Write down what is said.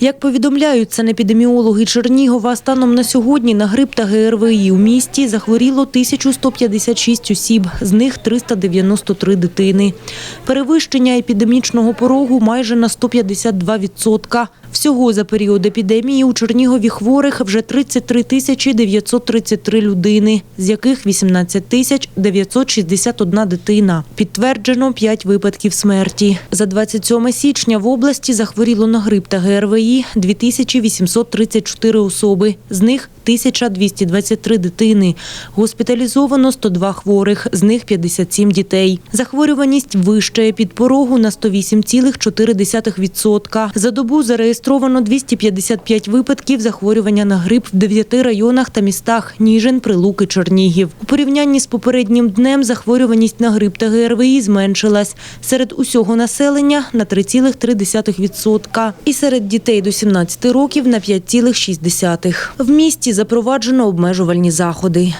Як повідомляють санепідеміологи Чернігова, станом на сьогодні на грип та ГРВІ у місті захворіло 1156 осіб, з них 393 дитини. Перевищення епідемічного порогу майже на 152%. Всього за період епідемії у Чернігові хворих вже 33 тисячі 933 людини, з яких 18 тисяч 961 дитина. Підтверджено 5 випадків смерті. За 27 січня в області захворіло на грип та ГРВІ 2834 особи, з них 1223 дитини. Госпіталізовано 102 хворих, з них 57 дітей. Захворюваність вищає під порогу на 108,4%. За добу зареєстровано 255 випадків захворювання на грип в 9 районах та містах Ніжин, Прилуки, Чернігів. У порівнянні з попереднім днем захворюваність на грип та ГРВІ зменшилась. Серед усього населення на 3,3% і серед дітей до 17 років на 5,6%. В місті запроваджено обмежувальні заходи.